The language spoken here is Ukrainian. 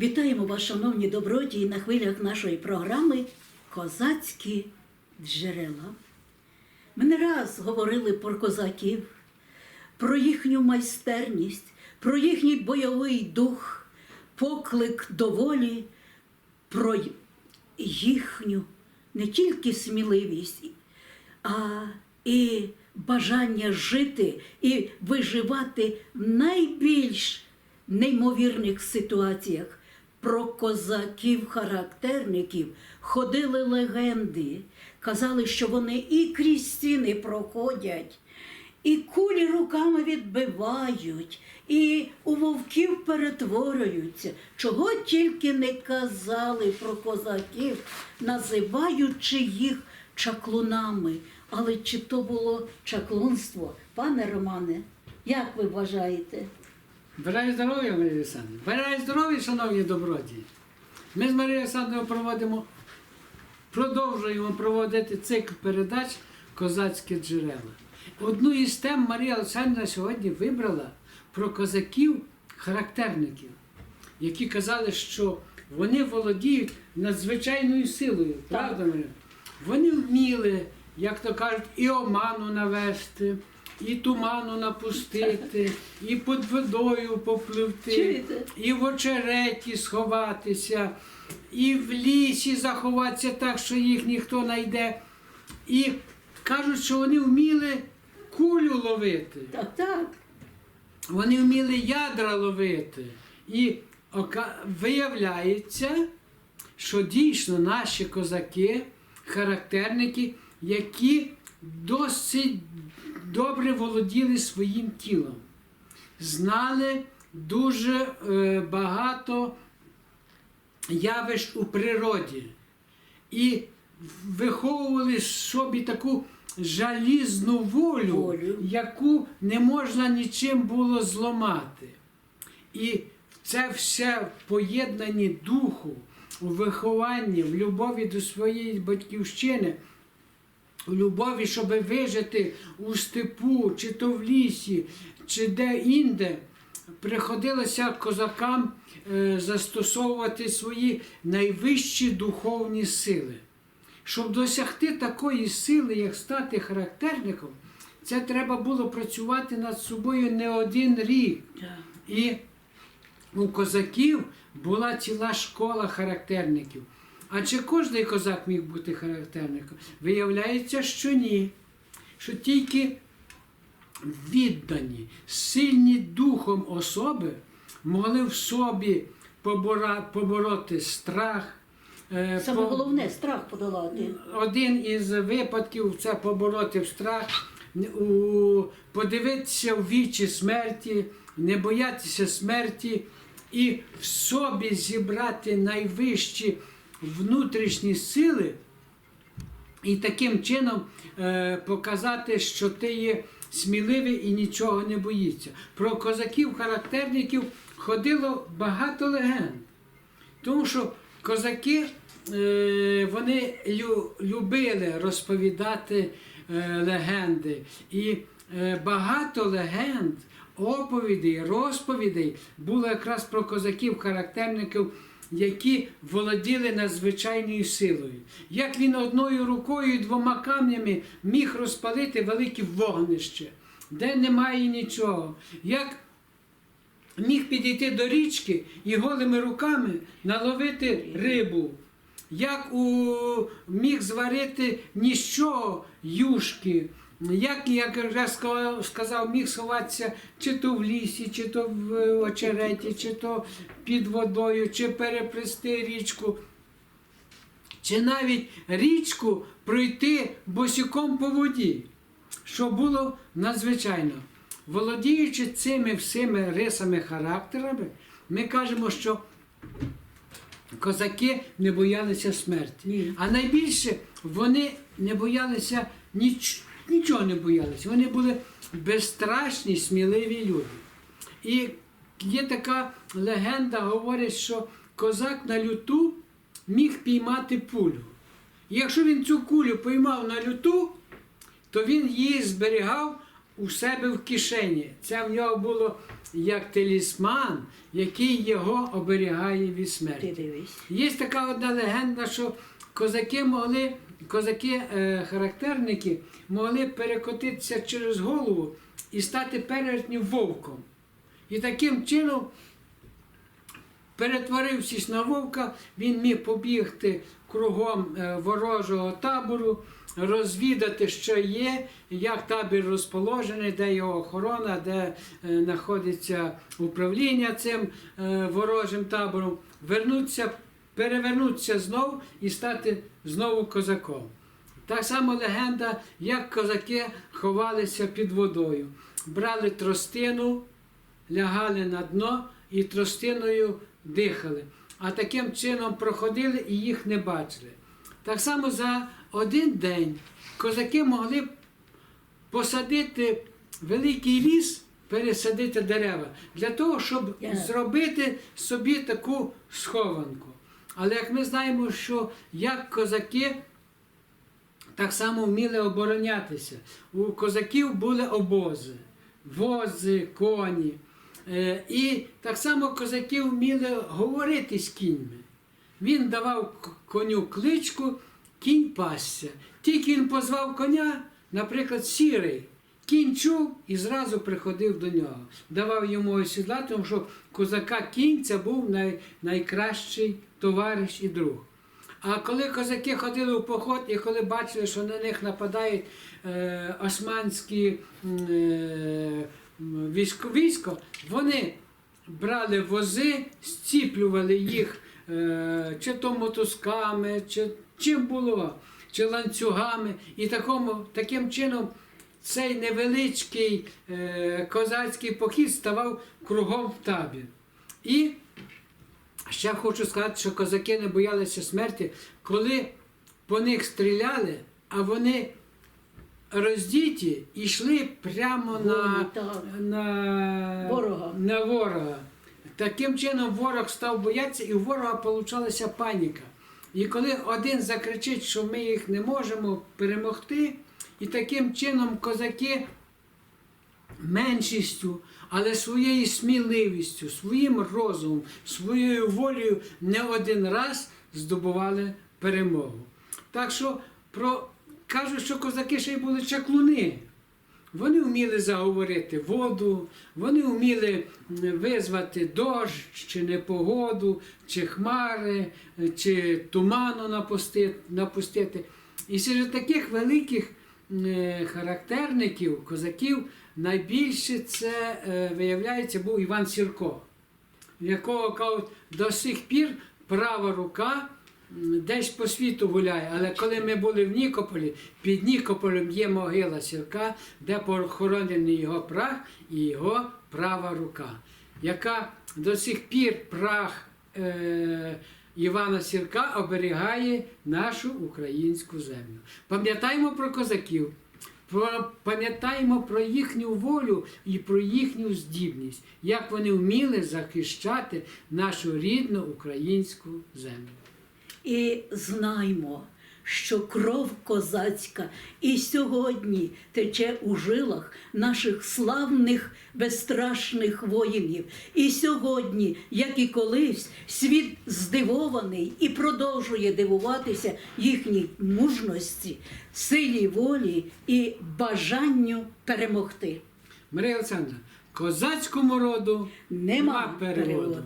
Вітаємо вас, шановні добродії, на хвилях нашої програми Козацькі джерела. Ми не раз говорили про козаків, про їхню майстерність, про їхній бойовий дух, поклик до волі, про їхню не тільки сміливість, а і бажання жити і виживати в найбільш неймовірних ситуаціях. Про козаків-характерників ходили легенди, казали, що вони і крізь стіни проходять, і кулі руками відбивають, і у вовків перетворюються. Чого тільки не казали про козаків, називаючи їх чаклунами. Але чи то було чаклунство? Пане Романе, як ви вважаєте? Бажаю здоров'я, Марія Олександрівна. Бажаю здоров'я, шановні добродії. Ми з Марією Олександрівною проводимо, продовжуємо проводити цикл передач Козацькі джерела. Одну із тем Марія Олександрівна сьогодні вибрала про козаків-характерників, які казали, що вони володіють надзвичайною силою. Правда, Марія? Вони вміли, як то кажуть, і оману навести, і туману напустити, і під водою попливти, і в очереті сховатися, і в лісі заховатися так, що їх ніхто не йде. І кажуть, що вони вміли кулю ловити. Так, так. Вони вміли ядра ловити. І виявляється, що дійсно наші козаки, характерники, які досить добре володіли своїм тілом, знали дуже е, багато явищ у природі і виховували в собі таку жалізну волю, Волю. яку не можна нічим було зламати. І це все в поєднанні духу, у вихованні, в любові до своєї батьківщини, любові, щоб вижити у степу, чи то в лісі, чи де-інде, приходилося козакам е, застосовувати свої найвищі духовні сили. Щоб досягти такої сили, як стати характерником, це треба було працювати над собою не один рік. І у козаків була ціла школа характерників. А чи кожний козак міг бути характерником? Виявляється, що ні. Що тільки віддані, сильні духом особи могли в собі побора- побороти страх. е, Саме по- головне страх подолати. один із випадків це побороти в страх, у- подивитися в вічі смерті, не боятися смерті і в собі зібрати найвищі внутрішні сили, і таким чином е, показати, що ти є сміливий і нічого не боїться. Про козаків-характерників ходило багато легенд. Тому що козаки е, вони лю- любили розповідати е, легенди. І е, багато легенд, оповідей, розповідей було якраз про козаків-характерників, які володіли надзвичайною силою. Як він одною рукою і двома камнями міг розпалити велике вогнище, де немає нічого. Як міг підійти до річки і голими руками наловити рибу. Як у, міг зварити ніщо юшки, як, як я сказав, міг сховатися чи то в лісі, чи то в очереті, чи то під водою, чи переплести річку, чи навіть річку пройти босиком по воді, що було надзвичайно. Володіючи цими всіми рисами характерами, ми кажемо, що козаки не боялися смерті. Ні. А найбільше вони не боялися ніч, нічого не боялися. Вони були безстрашні, сміливі люди. І є така легенда, говорить, що козак на люту міг піймати пулю. І якщо він цю кулю поймав на люту, то він її зберігав у себе в кишені. Це в нього було як талісман, який його оберігає від смерті. Є така одна легенда, що козаки могли, козаки-характерники могли перекотитися через голову і стати перевертнім вовком. І таким чином, перетворившись на вовка, він міг побігти кругом е, ворожого табору, розвідати, що є, як табір розположений, де його охорона, де е, знаходиться управління цим е, ворожим табором, вернутися, перевернутися знов і стати знову козаком. Так само легенда, як козаки ховалися під водою. Брали тростину, лягали на дно і тростиною дихали. А таким чином проходили і їх не бачили. Так само за один день козаки могли посадити великий ліс, пересадити дерева, для того, щоб зробити собі таку схованку. Але як ми знаємо, що як козаки так само вміли оборонятися. У козаків були обози, вози, коні. Е, І так само козаки вміли говорити з кіньми. Він давав коню кличку, кінь пасся. Тільки він позвав коня, наприклад, сірий. Кінь чув і зразу приходив до нього. Давав йому осідлати, тому що козака кінь це був най, найкращий товариш і друг. А коли козаки ходили у поход і коли бачили, що на них нападають е, османські е, військо, військо, вони брали вози, зціплювали їх е, чи то мотузками, чи чим було, чи ланцюгами. І такому, таким чином цей невеличкий е, козацький похід ставав кругом в табір. І Ще хочу сказати, що козаки не боялися смерті, коли по них стріляли, а вони роздіті і йшли прямо на, на, Ворога. на ворога. Таким чином ворог став боятися, і у ворога получалася паніка. І коли один закричить, що ми їх не можемо перемогти, і таким чином козаки меншістю, але своєю сміливістю, своїм розумом, своєю волею не один раз здобували перемогу. Так що про... кажуть, що козаки ще й були чаклуни. Вони вміли заговорити воду, вони вміли визвати дощ, чи непогоду, чи хмари, чи туману напустити. І серед таких великих характерників, козаків, найбільше це, е, виявляється, був Іван Сірко, якого до сих пір права рука десь по світу гуляє. Але коли ми були в Нікополі, під Нікополем є могила Сірка, де похоронений його прах і його права рука, яка до сих пір прах е, Івана Сірка оберігає нашу українську землю. Пам'ятаємо про козаків. Пам'ятаємо про їхню волю і про їхню здібність, як вони вміли захищати нашу рідну українську землю. І знаймо, що кров козацька і сьогодні тече у жилах наших славних безстрашних воїнів. І сьогодні, як і колись, світ здивований і продовжує дивуватися їхній мужності, силі волі і бажанню перемогти. Марія Олександра, козацькому роду Нема переводу.